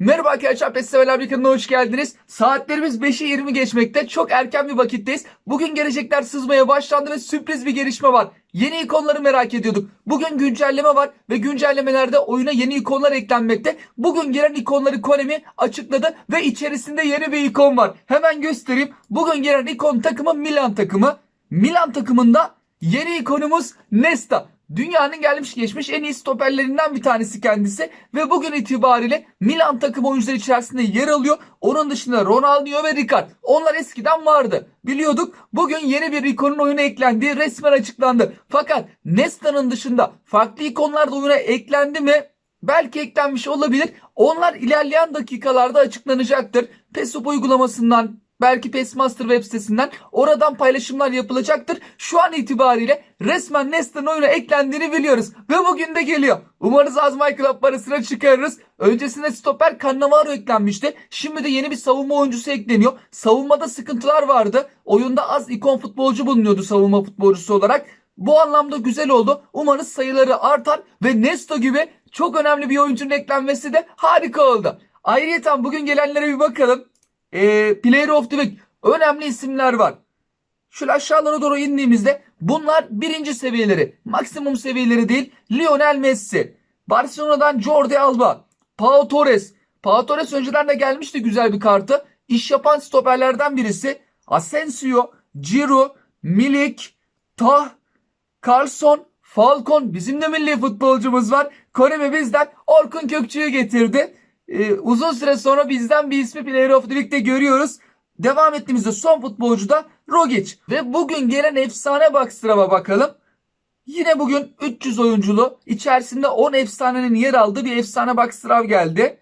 Merhaba arkadaşlar Severler kanalına hoş geldiniz. Saatlerimiz 5'i 20 geçmekte. Çok erken bir vakitteyiz. Bugün gelecekler sızmaya başlandı ve sürpriz bir gelişme var. Yeni ikonları merak ediyorduk. Bugün güncelleme var ve güncellemelerde oyuna yeni ikonlar eklenmekte. Bugün gelen ikonları Konami açıkladı ve içerisinde yeni bir ikon var. Hemen göstereyim. Bugün gelen ikon takımı Milan takımı. Milan takımında yeni ikonumuz Nesta. Dünyanın gelmiş geçmiş en iyi stoperlerinden bir tanesi kendisi ve bugün itibariyle Milan takım oyuncuları içerisinde yer alıyor. Onun dışında Ronaldinho ve Rijkaard. Onlar eskiden vardı. Biliyorduk. Bugün yeni bir ikonun oyuna eklendiği resmen açıklandı. Fakat Nesta'nın dışında farklı ikonlar da oyuna eklendi mi? Belki eklenmiş olabilir. Onlar ilerleyen dakikalarda açıklanacaktır. PESUP uygulamasından belki PES Master web sitesinden oradan paylaşımlar yapılacaktır. Şu an itibariyle resmen Nesta'nın oyuna eklendiğini biliyoruz. Ve bugün de geliyor. Umarız Azmay Club parasına çıkarırız. Öncesinde stoper Cannavaro eklenmişti. Şimdi de yeni bir savunma oyuncusu ekleniyor. Savunmada sıkıntılar vardı. Oyunda az ikon futbolcu bulunuyordu savunma futbolcusu olarak. Bu anlamda güzel oldu. Umarız sayıları artar ve Nesta gibi çok önemli bir oyuncunun eklenmesi de harika oldu. Ayrıca bugün gelenlere bir bakalım. Ee, Player of the Week önemli isimler var. Şöyle aşağılara doğru indiğimizde bunlar birinci seviyeleri. Maksimum seviyeleri değil. Lionel Messi. Barcelona'dan Jordi Alba. Pau Torres. Pau Torres önceden de gelmişti güzel bir kartı. İş yapan stoperlerden birisi. Asensio, Giroud, Milik, Tah, Carlson, Falcon. Bizim de milli futbolcumuz var. Konemi bizden Orkun Kökçü'yü getirdi. Ee, uzun süre sonra bizden bir ismi Player of the Week'te görüyoruz. Devam ettiğimizde son futbolcu da Rogic. Ve bugün gelen efsane Backstraw'a bakalım. Yine bugün 300 oyunculu içerisinde 10 efsanenin yer aldığı bir efsane Backstraw geldi.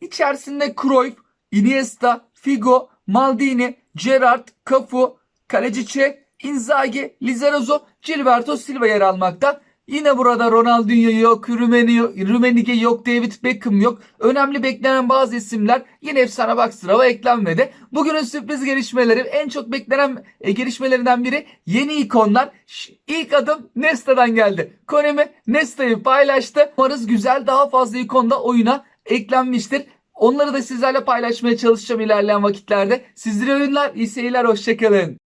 İçerisinde Cruyff, Iniesta, Figo, Maldini, Gerrard, Cafu, Kaleci Çe, Inzaghi, Lizarazo, Gilberto Silva yer almakta. Yine burada Ronaldinho yok, Rummenigge, Rummenigge yok, David Beckham yok. Önemli beklenen bazı isimler yine efsane Backstraw'a eklenmedi. Bugünün sürpriz gelişmeleri en çok beklenen e, gelişmelerinden biri yeni ikonlar. İlk adım Nesta'dan geldi. Konemi Nesta'yı paylaştı. Umarız güzel daha fazla ikon da oyuna eklenmiştir. Onları da sizlerle paylaşmaya çalışacağım ilerleyen vakitlerde. Sizlere oyunlar, iyi seyirler, hoşçakalın.